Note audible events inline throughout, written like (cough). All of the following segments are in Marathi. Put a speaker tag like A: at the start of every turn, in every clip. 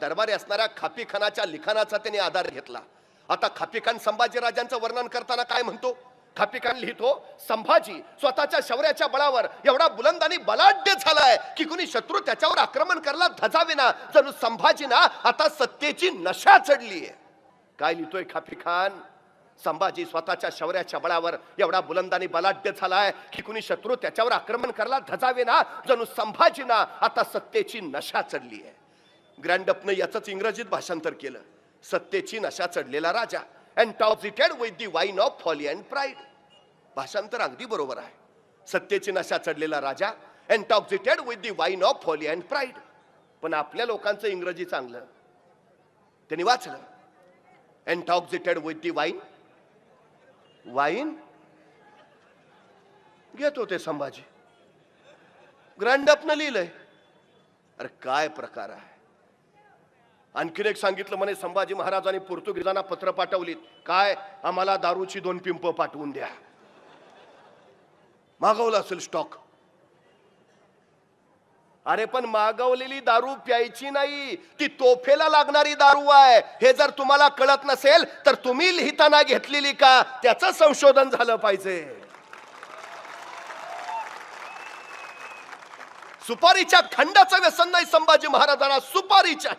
A: दरबारी असणाऱ्या खापीखानाच्या लिखाणाचा त्यांनी आधार घेतला. आता खापीखान संभाजीराजांचं वर्णन करताना काय म्हणतो? खापीखान लिहितो संभाजी स्वतःच्या शौर्याच्या बळावर एवढा बुलंद आणि बलाढ्य झालाय की कुणी शत्रू त्याच्यावर आक्रमण करला धजावेना जणू संभाजीना आता सत्तेची नशा चढली आहे. काय लिहितोय खापीखान संभाजी स्वतःच्या शौर्याच्या बळावर एवढा बुलंद आणि बलाढ्य झालाय की कुणी शत्रू त्याच्यावर आक्रमण करला धजावेना जणू संभाजीना आता सत्तेची नशा चढली आहे. ग्रँडअपनं याचंच इंग्रजीत भाषांतर केलं. सत्तेची नशा चढलेला राजा. And intoxicated with the wine of folly and pride भाषांतर अगदी बरोबर आहे. सत्तेची नशा चढलेला राजा and intoxicated with the wine of folly and pride पण आपल्या लोकांचं इंग्रजी चांगलं. त्यांनी वाचलं. Intoxicated with the wine wine घेत होते संभाजी. ग्रँडअपनं लिहिलंय. अरे काय प्रकार आहे. आणखीन एक सांगितलं म्हणे संभाजी महाराजांनी पोर्तुगीजांना पत्र पाठवलीत. काय? आम्हाला दारूची दोन पिंप पाठवून द्या. मागवलं असेल स्टॉक अरे पण मागवलेली दारू प्यायची नाही. ती तोफेला लागणारी दारू आहे. हे जर तुम्हाला कळत नसेल तर तुम्ही लिहिताना घेतलेली का? त्याचं संशोधन झालं पाहिजे. सुपारीच्या खंडाचं व्यसन नाही संभाजी महाराजांना. सुपारीच्या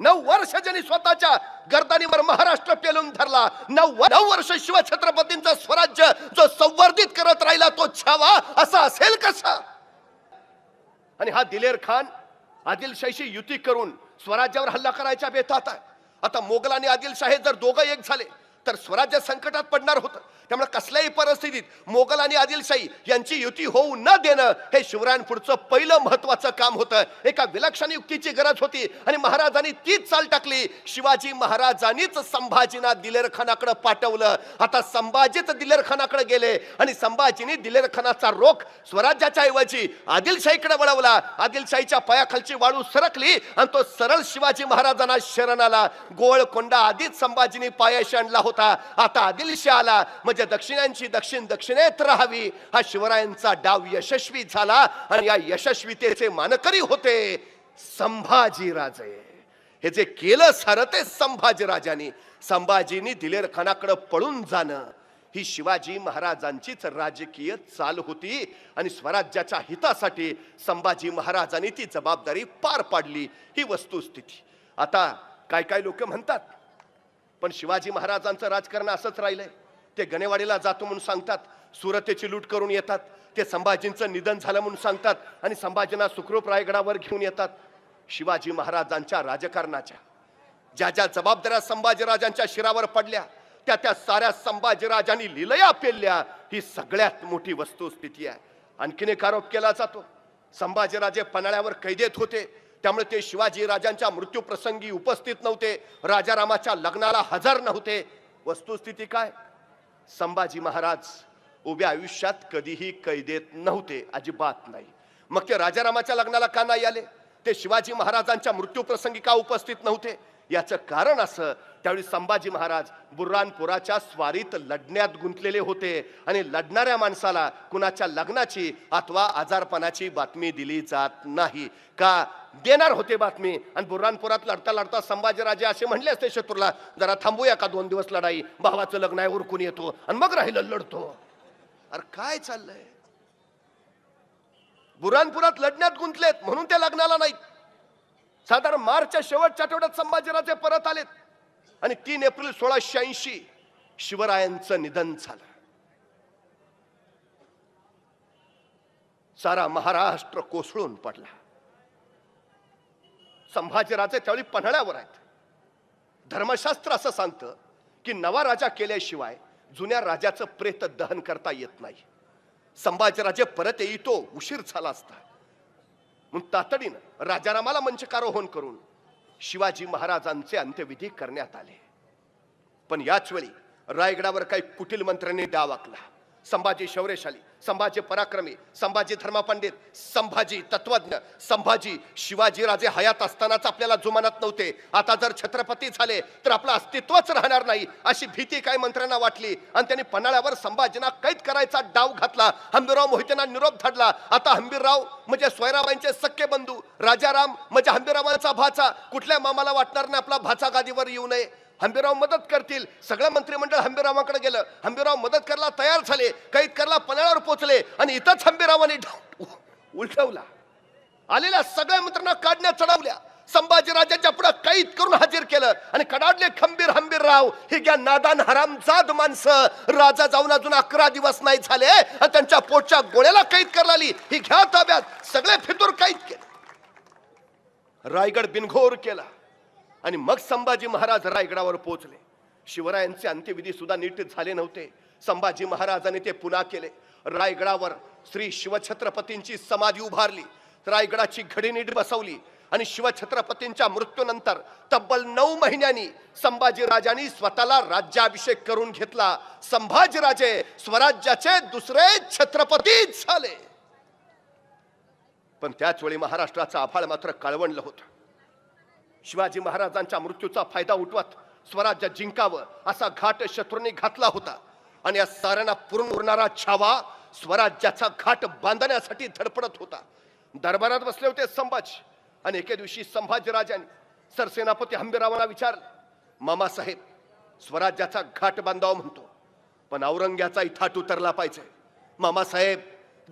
A: नऊ वर्ष ज्यांनी स्वतःच्या गर्दानीवर महाराष्ट्र पेलून धरला नऊ नऊ वर्ष शिवछत्रपतींचं स्वराज्य जो संवर्धित करत राहिला तो छावा असा असेल कसा? आणि हा दिलेर खान आदिलशाहीशी युती करून स्वराज्यावर हल्ला करायच्या बेतात आहे. आता मोगल आणि आदिलशाही जर दोघं एक झाले तर स्वराज्य संकटात पडणार होतं. त्यामुळे कसल्याही परिस्थितीत मोगल आणि आदिलशाही यांची युती होऊ न देणं हे शिवरायांपुढचं पहिलं महत्वाचं काम होतं. एका विलक्षण युक्तीची गरज होती आणि महाराजांनी तीच चाल टाकली. शिवाजी महाराजांनीच संभाजीना दिलेरखानाकडे पाठवलं. आता संभाजीच दिलेरखानाकडे गेले आणि संभाजीने दिलेरखानाचा रोख स्वराज्याच्या ऐवजी आदिलशाहीकडे वळवला. आदिलशाहीच्या पायाखालची वाळू सरकली आणि तो सरळ शिवाजी महाराजांना शरण आला गोळकोंडा आधीच संभाजीने पायाशी आणला होता. आता आदिलशा आला म्हणजे दक्षिणांची दक्षिण दक्षिणेत राहावी. हा शिवरायांचा डाव यशस्वी झाला आणि या यशस्वीतेचे मानकरी होते संभाजी राजे हे जे केलं सारं ते संभाजी राजांनी संभाजीनी दिलेर खानाकडे पळून जाणं. ही शिवाजी महाराजांचीच राजकीय चाल होती आणि स्वराज्याच्या हितासाठी संभाजी महाराजांनी ती जबाबदारी पार पाडली. ही वस्तुस्थिती. आता काय काय लोक म्हणतात? पण शिवाजी महाराजांचं राजकारण असंच राहिलंय. ते गणेवाडीला जातो म्हणून सांगतात सुरतेची लूट करून येतात. ते संभाजींचं निधन झालं म्हणून सांगतात आणि संभाजींना सुखरूप रायगडावर घेऊन येतात. शिवाजी महाराजांच्या राजकारणाच्या ज्या ज्या जबाबदाऱ्या संभाजीराजांच्या शिरावर पडल्या त्या त्या साऱ्या संभाजीराजांनी लिलया पेलल्या. ही सगळ्यात मोठी वस्तुस्थिती आहे. आणखीन एक आरोप केला जातो. संभाजीराजे पन्हाळ्यावर कैदेत होते. त्यामुळे ते शिवाजी राजांच्या मृत्यूप्रसंगी उपस्थित नव्हते. राजारामाच्या लग्नाला हजर नव्हते. वस्तुस्थिती काय? संभाजी महाराज उभ्या आयुष्यात कधीही कैदेत नव्हते अजिबात नाही. मग ते राजारामाच्या लग्नाला का नाही आले? ते शिवाजी महाराजांच्या मृत्यू प्रसंगी का उपस्थित नव्हते? याचं कारण असं त्यावेळी संभाजी महाराज बुर्रानपुराच्या स्वारीत लढण्यात गुंतलेले होते आणि लढणाऱ्या माणसाला कुणाच्या लग्नाची अथवा आजारपणाची बातमी दिली जात नाही. का? देणार होते बातमी. आणि बुर्रानपुरात लढता लढता संभाजीराजे असे म्हणले असते शत्रूला जरा थांबूया का दोन दिवस लढाई? भावाचं लग्न आहे उरकून येतो. आणि मग राहिलं लढतो. अरे काय चाललंय? बुरानपुरात लढण्यात गुंतलेत म्हणून त्या लग्नाला नाहीत. साधारण मार्चच्या शेवटच्या आठवड्यात संभाजीराजे परत आलेत. आणि तीन एप्रिल सोळाशे ऐंशी शिवरायांचं निधन झालं. सारा महाराष्ट्र कोसळून पडला. संभाजीराजे त्यावेळी पन्हाळ्यावर आहेत. धर्मशास्त्र असं सांगतं की नवा राजा केल्याशिवाय जुन्या राजाचं प्रेत दहन करता येत नाही. संभाजीराजे परत येतो उशीर झाला असता. म्हणून तातडीनं राजारामाला मंचकारोहण करून शिवाजी महाराजांचे अंत्यविधी करण्यात आले. पण याच वेळी रायगडावर काही कुटील मंत्र्यांनी डाव आखला. संभाजी शौर्यशाली संभाजी पराक्रमी संभाजी धर्मपंडित संभाजी तत्वज्ञ संभाजी शिवाजीराजे हयात असतानाच आपल्याला जुमानत नव्हते. आता जर छत्रपती झाले तर आपलं अस्तित्वच राहणार नाही अशी भीती काही मंत्र्यांना वाटली? आणि त्यांनी पन्हाळ्यावर संभाजींना कैद करायचा डाव घातला हंबीरराव मोहितेंना निरोप धाडला. आता हंबीरराव म्हणजे स्वयराबाईंचे सख्खे बंधू राजाराम म्हणजे हंबीररावांचा भाचा. कुठल्या मामाला वाटणार नाही आपला भाचा गादीवर येऊ नये? हंबीराव मदत करतील. सगळं मंत्रिमंडळ हंबीरावांकडे गेलं. हंबीराव मदत करायला तयार झाले. कैद करायला पन्हाळ्यावर पोचले आणि इथंच हंबीरावाने उलटवला. आलेल्या सगळ्या मंत्र्यांना काढण्या चढवल्या. संभाजीराजाच्या पुढे कैद करून हजर केलं. आणि कडाडले खंबीर हंबीर राव ही घ्या नादान हरामजाद माणसं. राजा जाऊन अजून अकरा दिवस नाही झाले. आणि त्यांच्या पोटच्या गोळ्याला कैद करायला आली. ही घ्या ताब्यात. सगळे फितूर कैद केले. रायगड बिनघोर केला. आणि मग संभाजी महाराज रायगडावर पोहोचले. शिवरायांचे अंत्यविधी सुद्धा नीट झाले नव्हते. संभाजी महाराजांनी ते पुन्हा केले. रायगडावर श्री शिवछत्रपतींची समाधी उभारली. रायगडाची घडी नीट बसवली आणि शिवछत्रपतींच्या मृत्यूनंतर तब्बल नऊ महिन्यांनी संभाजी राजांनी स्वतःला राज्याभिषेक करून घेतला. संभाजी राजे स्वराज्याचे दुसरे छत्रपती झाले. पण त्याच वेळी महाराष्ट्राचा आभाळ मात्र काळवणलं होतं. शिवाजी महाराजांच्या मृत्यूचा फायदा उठवत स्वराज्य जिंकावं असा घाट शत्रूंनी घातला होता. आणि या साऱ्यांना पुरून उरणारा छावा स्वराज्याचा घाट बांधण्यासाठी धडपडत होता. दरबारात बसले होते संभाजी. आणि एके दिवशी संभाजी राजांनी सरसेनापती हंबीरावांना विचारलं मामासाहेब स्वराज्याचा घाट बांधावा म्हणतो पण औरंग्याचा इथाट उतरला पाहिजे. मामासाहेब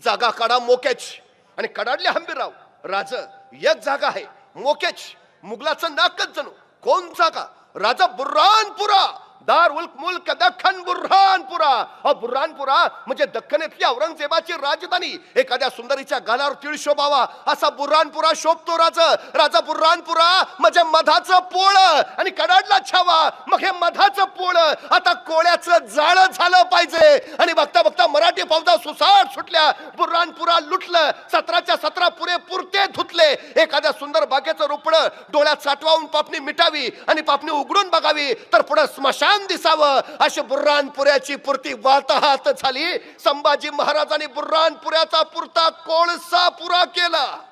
A: जागा काढा मोक्याची आणि कडाडले हंबीरराव राज एक जागा आहे मोकेच. मुघलाचं नाकच जणू. कोण का? राजा बुर्रानपुरा. दार उल्क मुल्क दख्खन बुरहानपुरा. हा बुर्हानपुरा म्हणजे दख्खनेतली औरंगजेबाची राजधानी. एखाद्या सुंदरीच्या गालावर तिळ शोभावा. असा बुरहानपुरा शोभतो राज. राजा बुरहानपुरा म्हणजे मधाचं पोळ. आणि कडाडला छावा. मग हे मधाचं पोळ. आता कोळ्याचं जाळ झालं पाहिजे. आणि बघता बघता मराठी फौजा सुसाट सुटल्या. बुरहानपुरा लुटलं. सतराच्या सतरा पुरे पुरते धुतले. एखाद्या सुंदर बागेचं रोपडं डोळ्यात साठवावून पापणी मिटावी. आणि पापणी उघडून बघावी. तर पुढे स्मशान दिसावं. अशी बुर्हानपुऱ्याची पुरती वाताहात झाली. संभाजी महाराजांनी बुर्हानपुऱ्याचा पुरता कोळसा पुरा केला.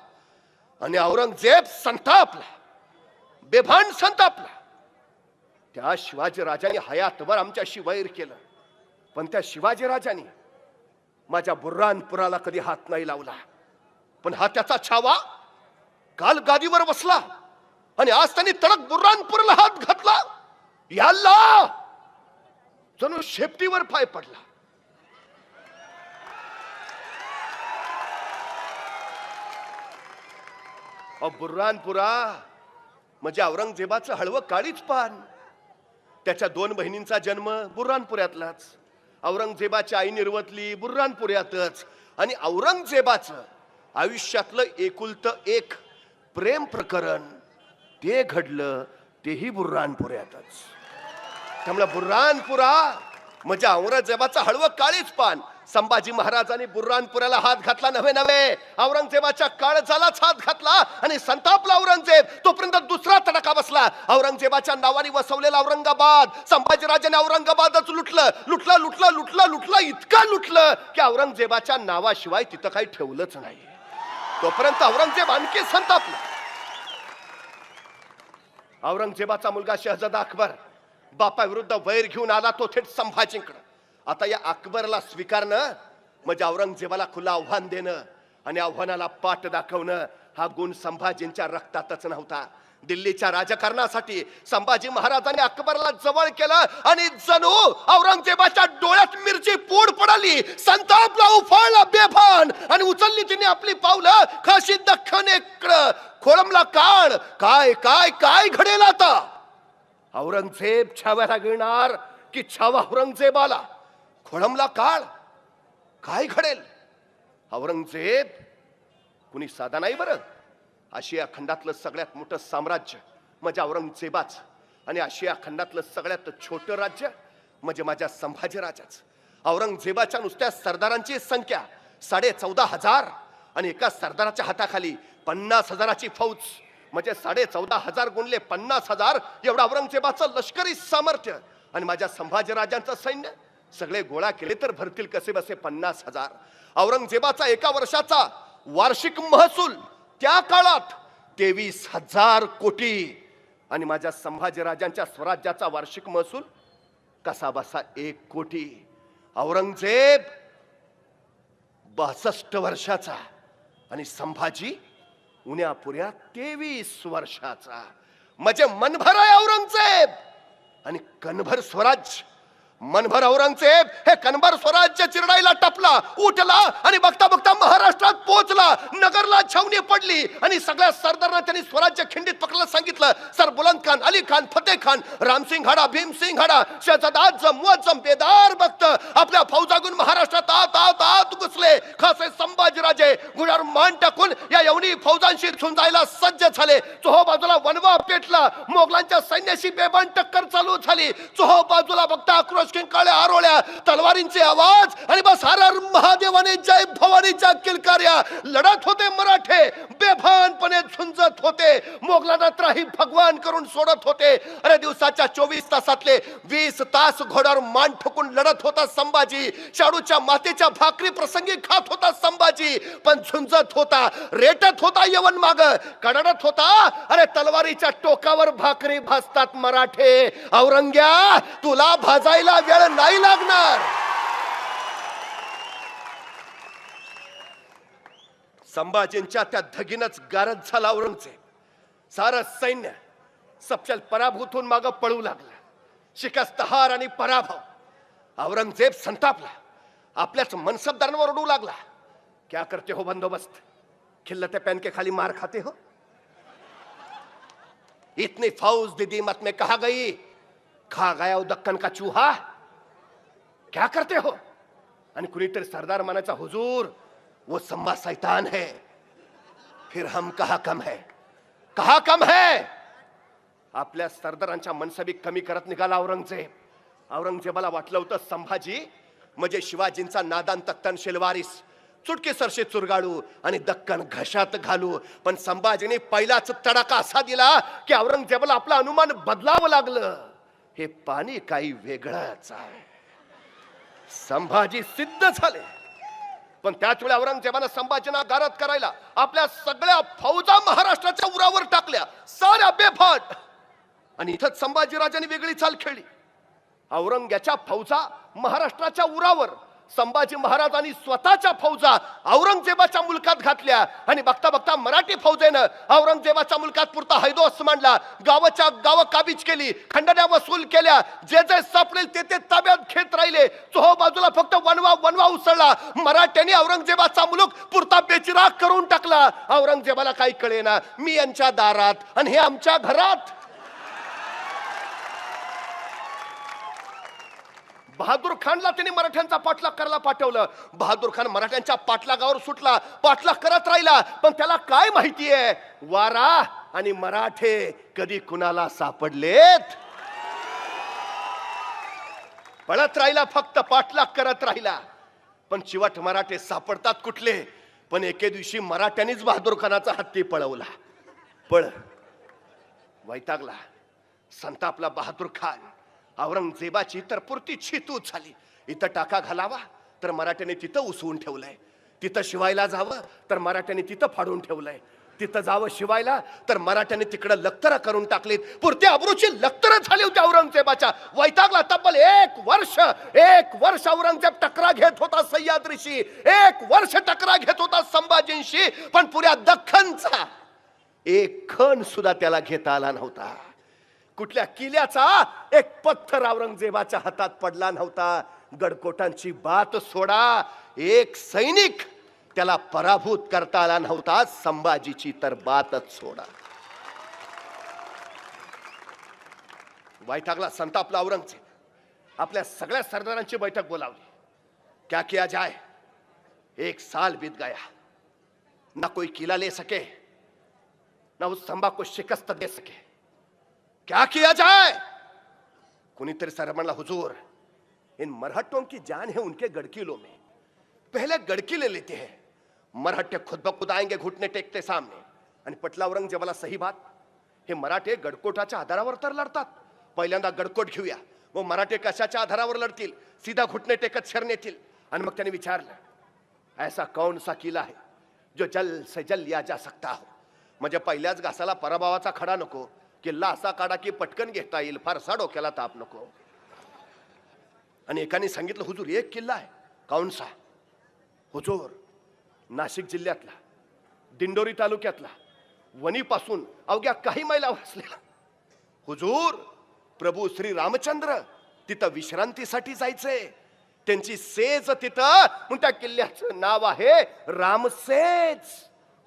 A: आणि औरंगजेब संतापला. बेभान संतापला. त्या शिवाजी राजाने हयातवर आमच्याशी वैर केलं. पण त्या शिवाजी राजाने माझ्या बुर्रानपुराला कधी हात नाही लावला. पण हा त्याचा छावा काल गादीवर बसला. आणि आज त्यांनी तडक बुर्रानपूरला हात घातला. याला! जणू शेपटीवर पाय पडला. अहो, म्हणजे औरंगजेबाचं हळवं काळीच पान. त्याच्या दोन बहिणींचा जन्म बुर्हानपुऱ्यातलाच औरंगजेबाची आई निर्वतली बुर्रानपुऱ्यातच. आणि औरंगजेबाचं आयुष्यातलं एकुलतं एक प्रेम प्रकरण ते घडलं तेही बुर्रानपुऱ्यातच. त्यामुळे बुर्रानपुरा म्हणजे औरंगजेबाचं हळवं काळीच पान. संभाजी महाराजांनी बुर्रानपुराला हात घातला नव्हे नव्हे. औरंगजेबाच्या काळजालाच हात घातला आणि संतापला औरंगजेब. तोपर्यंत दुसरा तडका बसला. औरंगजेबाच्या नावाने वसवलेला औरंगाबाद. संभाजीराजाने औरंगाबादच लुटलं. लुटलं लुटलं लुटलं लुटलं इतकं लुटलं की औरंगजेबाच्या नावाशिवाय तिथं काही ठेवलंच नाही. तोपर्यंत औरंगजेब आणखी संतापला. औरंगजेबाचा मुलगा शहजादा अकबर. बापाविरुद्ध वैर घेऊन आला तो थेट संभाजींकडं. आता या अकबरला स्वीकारणं म्हणजे औरंगजेबाला खुलं आव्हान देणं आणि आव्हानाला पाठ दाखवणं हा गुण संभाजींच्या रक्तातच नव्हता. दिल्लीच्या राजकारणासाठी संभाजी महाराजांनी अकबरला जवळ केलं आणि जणू औरंगजेबाच्या डोळ्यात मिरची पूड पडाली. संतापला उफाळला बेभान आणि उचलली तिने आपली पावलं खाशी दख्खनेकडं खोळंबला काळ काय काय काय घडेल आता? औरंगजेब छाव्याला घेणार की छावा औरंगजेबाला? खोळंबला काळ? काय घडेल? औरंगजेब? कुणी साधा नाही बरं? आशिया खंडातलं सगळ्यात मोठं साम्राज्य म्हणजे औरंगजेबाच. आणि आशिया खंडातलं सगळ्यात छोटं राज्य म्हणजे माझ्या संभाजी राजाच. औरंगजेबाच्या नुसत्या सरदारांची संख्या साडे चौदा हजार आणि एका सरदाराच्या हाताखाली पन्नास हजाराची फौज. म्हणजे साडे चौदा हजार गुणले पन्नास हजार एवढं औरंगजेबाचं लष्करी सामर्थ्य. आणि माझ्या संभाजीराजांचं सैन्य सगळे गोळा केले तर भरतील कसे बसे पन्नास हजार. औरंगजेबाचा एका वर्षाचा वार्षिक महसूल त्या काळात तेवीस हजार कोटी. आणि माझ्या संभाजीराजांच्या स्वराज्याचा वार्षिक महसूल कसा बसा एक कोटी. औरंगजेब बासष्ट वर्षाचा. आणि संभाजी उन्यापुऱ्या तेवीस वर्षाचा. म्हणजे मनभर आहे औरंगजेब आणि कणभर स्वराज्य. मनभर औरंगजेब हे कनबर स्वराज्य चिरडायला टपला उठला आणि बघता बघता महाराष्ट्रात पोहोचला. नगरला छावणी पडली आणि सगळ्या सरदारांना त्यांनी स्वराज्य खिंडीत पकडायला सांगितलं सर बुलंद खान अली खान फतेह खान रामसिंग हाडा भीमसिंग हाडा शहजाद आजम बेदार भक्त आपल्या फौजागून महाराष्ट्रात आत आत आत घुसले. खासे संभाजीराजे गुढावर मान टाकून या यवनी फौजांशी झुंजायला सज्ज झाले. चोहो बाजूला वनवा पेटला. मोगलांच्या सैन्याशी बेबान टक्कर चालू झाली. चोहो बाजूला बघता आक्रोश किंकाळ्या आरोळ्या तलवारींचे आवाज आणि बस हर हर महादेवाने जय भवानीच्या किलकार्या. लढत होते मराठे बेभानपणे झुंजत होते. मोगलांना त्राही भगवान करून सोडत होते. अरे दिवसाच्या चोवीस तासातले वीस तास घोड्यावर मान ठोकून लढत होता संभाजी. शाडूच्या मातेच्या भाकरी प्रसंगी खात होता संभाजी. पण झुंजत होता रेटत होता यवन माग. कडडत होता अरे तलवारीच्या टोकावर भाकरी भासतात मराठे. औरंग्या तुला भाजायला तुम्हाला वेळ नाही लागणार. संभाजींच्या त्या धगीनच गारद झाला औरंगजेब. सारं सैन्य सपशल पराभूत होऊन माग पळू लागला. शिकस्त हार आणि पराभव. औरंगजेब संतापला. आपल्याच मनसबदारांवर उडू लागला. क्या करते हो बंदोबस्त? खिल्लते पहन के खाली मार खाते हो? इतनी फौज दीदी मत में कहा गई? खा गया दक्कन का चूहा? क्या करते हो? आणि कुणीतरी सरदार मानाचा हुजूर वो संबा सैतान है। फिर हम कहा कम है? कहा कम है? आपल्या सरदारांच्या मनसबी कमी करत निघाला औरंगजेब. औरंगजेबाला वाटलं होतं संभाजी म्हणजे शिवाजींचा नादान तत्तन शेलवारीस. चुटकी सरशे चुरगाळू आणि दक्कन घशात घालू. पण संभाजीने पहिलाच तडाखा असा दिला की औरंगजेबाला आपलं अनुमान बदलावं लागलं. हे पाणी काही वेगळंच आहे. संभाजी सिद्ध झाले. पण त्याच वेळी औरंगजेबानं संभाजीना गारद करायला आपल्या सगळ्या फौजा महाराष्ट्राच्या उरावर टाकल्या. साऱ्या बेफाट. आणि इथंच संभाजीराजांनी वेगळी चाल खेळली. औरंग्याच्या फौजा महाराष्ट्राच्या उरावर. संभाजी महाराजांनी स्वतःच्या फौजा औरंगजेबाच्या मुलकात घातल्या. आणि बघता बघता मराठी फौजेनं औरंगजेबाच्या मुलकात पुरता हैदोस मांडला. गावाच्या गाव काबीज केली खंडण्या वसूल केल्या. जे जे सापडेल ते ते ताब्यात घेत राहिले. चोहो बाजूला फक्त वनवा वनवा उसळला. मराठ्यांनी औरंगजेबाचा मुलूक पुरता बेचिराग करून टाकला. औरंगजेबाला काही कळेना. मी यांच्या दारात आणि हे आमच्या घरात. बहादूर खानला त्यांनी मराठ्यांचा पाठलाग करायला पाठवलं. बहादूर खान मराठ्यांच्या पाठलागावर सुटला पाठलाग करत राहिला. पण त्याला काय माहितीये वारा आणि मराठे कधी कुणाला सापडलेत? पळत राहिला फक्त पाठलाग करत राहिला. पण चिवट मराठे सापडतात कुठले? पण एके दिवशी मराठ्यांनीच बहादूर खानाचा हत्ती पळवला. पळ. वैतागला. संतापला बहादूर खान. औरंगजेबाची तर पुरती छितूच झाली. इथं टाका घालावा तर मराठ्याने तिथं उसवून ठेवलंय. तिथं शिवायला जावं तर मराठ्याने तिथं फाडून ठेवलंय. तिथं जावं शिवायला तर मराठ्याने तिकडं लक्तर करून टाकलीत. पुरती अब्रूची लक्तर झाली होती औरंगजेबाच्या. वैतागला तब्बल एक वर्ष एक वर्ष औरंगजेब टकरा घेत होता सह्याद्रीशी. एक वर्ष टकरा घेत होता संभाजींशी. पण पुऱ्या दख्खनचा एक खण सुद्धा त्याला घेता आला नव्हता. कुठल्या किल्ल्याचा एक पत्थर औरंगजेबाच्या हातात पडला नव्हता. गडकोटांची बात सोडा. एक सैनिक त्याला पराभूत करता आला नव्हता. संभाजीची तर बातच सोडा. बैठकला संतापला औरंगजेब. आपल्या सगळ्या सरदारांची बैठक बोलावली. क्या किया जाय एक साल बीत गया. ना कोई किला ले सके ना उस संभा को शिकस्त दे सके. क्या किया जाए? कुनीतरी सर म्हणला हुजूर इन मरहट्टों की जान है उनके गड़किलों में। पहले गड़किले लेते हैं। मरहट्टे खुद ब खुद आएंगे घुटने टेकते सामने। आणि पटला औरंगजेबाला सही बात। हे मराठे गडकोटाच्या आधारावर तर लढतात। पहिल्यांदा गडकोट घेऊया। व मराठे कशाच्या आधारावर लढतील? सीधा घुटणे टेकत शरण येतील आणि मग त्याने विचारलं ऐसा कौन सा किला है जो जल से जल लिया जा सकता हो? म्हणजे पहिल्याच घासाला पराभवाचा खडा नको किल्ला असा काढा की पटकन घेता येईल. फारसा डोक्याला ताप नको. आणि एकाने सांगितलं हुजूर एक किल्ला आहे कौन हुजूर नाशिक जिल्ह्यातला दिंडोरी तालुक्यातला वणीपासून अवघ्या काही मैला असलेला. हुजूर प्रभू श्री रामचंद्र तिथं विश्रांतीसाठी जायचंय. त्यांची सेज तिथं मग त्या किल्ल्याचं नाव आहे रामसेज.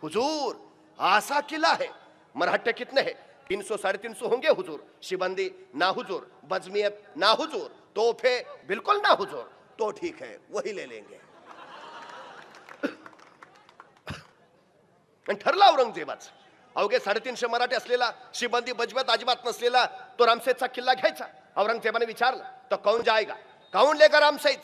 A: हुजूर असा किल्ला आहे. मराठ्या कितने है? तीन सौ साढ़े तीन सौ होंगे हुजूर। शिबंदी ना हुजूर बजमियत ना हुजूर तोहफे बिल्कुल ना हुजूर। तो ठीक है वही ले लेंगे। (coughs) ठरला औरंगजेबाच। अवघे साडेतीनशे मराठी असलेला शिबंदी बजवत अजिबात नसलेला तो रामसेजचा किल्ला घ्यायचा। औरंगजेबाने विचारलं तर कौन जायगा? कौन लेगा रामसेज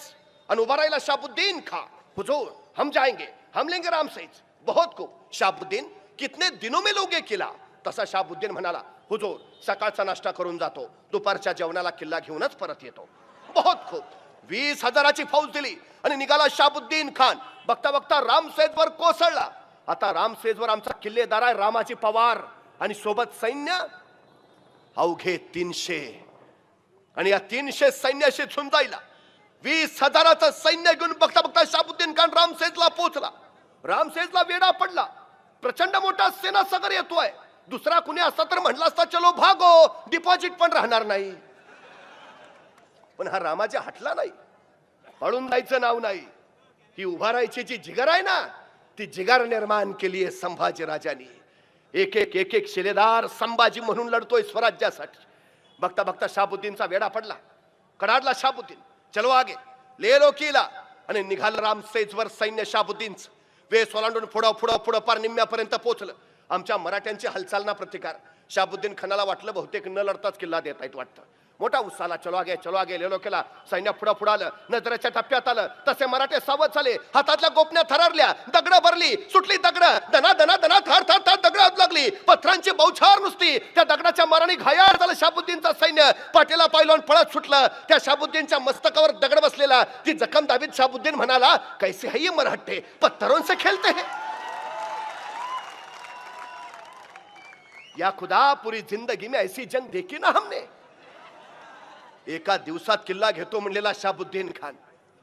A: आणि उभा राहिला शाबुद्दीन खा। हुजूर हम जाएंगे हम लेंगे रामसेज बहुत खूप। शाबुद्दीन कितने दिनों में लोगे किला? तसा शाबुद्दीन म्हणाला हुजूर सकाळचा नाश्ता करून जातो. दुपारच्या जेवणाला किल्ला घेऊनच परत येतो. बहुत खूप. वीस हजाराची फौज दिली आणि निघाला शाबुद्दीन खान. बघता बघता रामसेजवर कोसळला. आता रामसेजवर आमचा किल्लेदार आहे रामाची पवार आणि सोबत सैन्य अवघे तीनशे. आणि या तीनशे सैन्याशी झुंजायला. वीस हजाराचं सैन्य घेऊन बघता बघता शाबुद्दीन खान रामसेजला पोहोचला. रामसेजला वेडा पडला. प्रचंड मोठा सेना सगर येतोय. दुसरा कुणी असता तर म्हटलं असता चलो भागो डिपॉझिट पण राहणार नाही. पण हा रामाच्या हटला नाही. पळून जायचं नाव नाही. ही उभा राहायची जी जिगर आहे ना ती जिगर निर्माण केली आहे संभाजी राजाने. एक एक एक एक शिलेदार संभाजी म्हणून लढतोय स्वराज्यासाठी. बघता बघता शाबुद्दीनचा वेडा पडला. कडाडला शाबुद्दीन चलो आगे. ले लो किला आणि निघाल राम सेजवर सैन्य शाबुद्दीनच वेस ओलांडून पुढं पुढं पुढं पार निम्म्यापर्यंत पोहोचलं. आमच्या मराठ्यांची हालचालना प्रतिकार. शाबुद्दीन खानाला वाटलं बहुतेक न लढताच किल्ला देत आहेत वाटतं. मोठा उत्साला चलो आगे चलो आगे लेलो केला. सैन्य पुढं पुढं आलं नजरेच्या टप्प्यात आलं. तसे मराठे सावध झाले. हातातल्या गोपण्या थरारल्या. दगड भरली. सुटली दगड. दना दना दना थर थर थर दगड लागली. पत्रांची बौछार नुसती. त्या दगडाच्या माराने घायाळ झालं शाबुद्दीनचं सैन्य. पाठीला पाहिलं पळत सुटलं. त्या शाबुद्दीनच्या मस्तकावर दगड बसलेला. ती जखम दाबीत शाबुद्दीन म्हणाला कैसे है ये मराठे? पत्थरों से खेलते हैं. या खुदा पुरी जिंदगी में ऐसी जंग देखी ना हमने। एका दिवसात किल्ला घेतो म्हणलेला शाबुद्दीन खान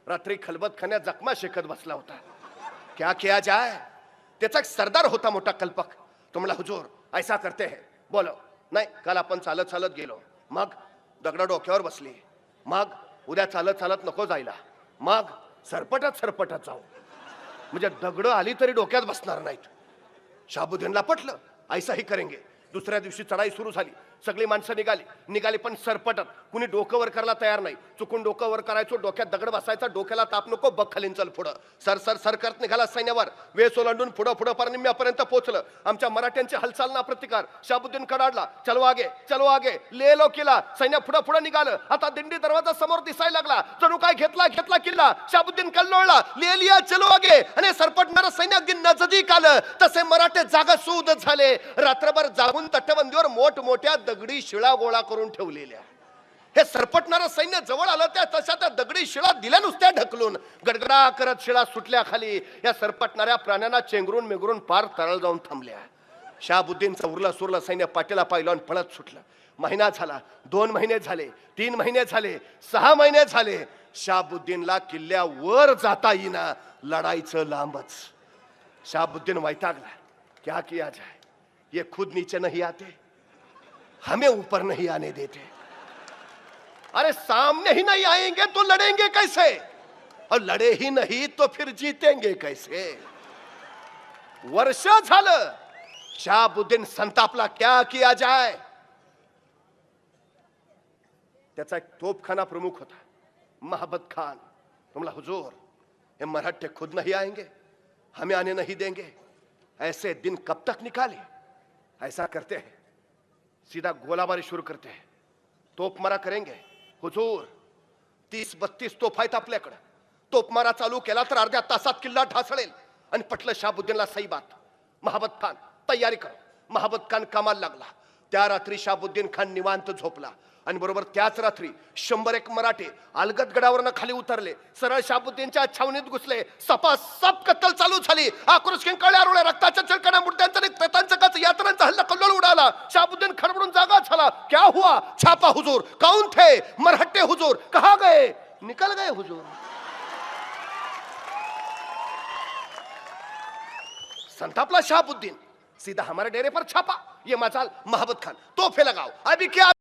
A: रात्री खलबत खाण्यात जखमा शेकत बसला होता. क्या किया जाय त्याचा एक सरदार होता मोठा कल्पक. तो म्हणला हुजूर ऐसा करते है. बोलो नाही काल आपण चालत चालत गेलो. मग दगड डोक्यावर बसली. मग उद्या चालत चालत नको जायला. मग सरपटत सरपटत जाऊ. म्हणजे दगड आली तरी डोक्यात बसणार नाहीत. शाबुद्दीनला पटलं ऐसाही करेंगे. दुसऱ्या दिवशी चढाई सुरू झाली. सगळी माणसं निघाली. निघाली पण सरपटत. कुणी डोकं वर करायला तयार नाही. चुकून डोकं वर करायचो डोक्यात दगड बसायचा डोक्याला ताप नको बघ खालीन चल पुढं. सर सर सर करत निघाला सैन्यावर. वेस ओलांडून पुढं पुढं पार निम्म्यापर्यंत पोहोचलं. आमच्या मराठ्यांची हालचाल ना प्रतिकार. शाबुद्दीन कडाडला चलो आगे चलो आगे ले लो किल्ला. सैन्य पुढं पुढं निघालं. आता दिंडी दरवाजा समोर दिसायला लागला. जणू काय घेतला घेतला किल्ला? शाबुद्दीन कल्लोळला. ले लिया चलो आगे आणि सरपटणार झालं तसे मराठे जागा सूद झाले. रात्रभर जागून तटबंदीवर मोठमोठ्या दगडी शिळा गोळा करून ठेवलेल्या. हे सरपटणारं सैन्य जवळ आलं त्या तशा त्या दगडी शिळा दिल्या नुसत्या ढकलून. गडगडा करत शिळा सुटल्या खाली. या सरपटणाऱ्या प्राण्यांना चेंगरून मेगरून पार तळल जाऊन थांबल्या. शाहबुद्दीनचं उरलं सुरलं सैन्य पाटीला पाहिलं आणि पळत सुटलं. महिना झाला दोन महिने झाले तीन महिने झाले सहा महिने झाले. शाहबुद्दीनला किल्ल्यावर जाता येईना लढाईचं लांबच. शाहबुद्दीन वैतागला क्या किया जाए? ये खुद नीचे नहीं आते हमें ऊपर नहीं आने देते। अरे सामने ही नहीं आएंगे तो लड़ेंगे कैसे? और लड़े ही नहीं तो फिर जीतेंगे कैसे? वर्ष झालं शाहबुद्दीन संतापला क्या किया जाए? त्याचा एक तोपखाना प्रमुख होता महाबत खान। तुमला हुजूर ये मराठे खुद नहीं आएंगे? हमें आने नहीं देंगे। ऐसे दिन कब तक निकाले? ऐसा करते हैं। सीधा गोलाबारी शुरू करते हैं। तोपमारा करेंगे। हुजूर तीस बत्तीस तोफ आहेत आपल्याकडं तोपमारा चालू केला तर अर्ध्या तासात किल्ला ढासळेल। आणि पटलं शाबुद्दीनला सही बात। महाबत खान तयारी कर। महाबत खान कामाला लागला। त्या रात्री शाबुद्दीन खान निवांत झोपला। आणि बरोबर त्याच रात्री शंभर एक मराठे अलगदगडावरनं खाली उतरले. सरळ शाबुद्दीनच्या छावणीत घुसले. सपा सप कत्तल चालू झाली. आक्रोश किंकाळ्या रोळ्या रक्ताच्या चिळकण्या मुर्द्यांचा आणि प्रेतांचा काच यात्रांचा हल्ला कल्लोळ उडाला. शाबुद्दीन खडबडून जागा झाला. क्या हुआ? छापा हुजूर. कौन थे? मरहट्टे हुजूर. कहा गए? निकल गए हुजूर. संतापला शाहबुद्दीन. सीधा हमारे डेरे पर छापा. ये मजाल महाबत खान. तोहफे लगाओ. अभी क्या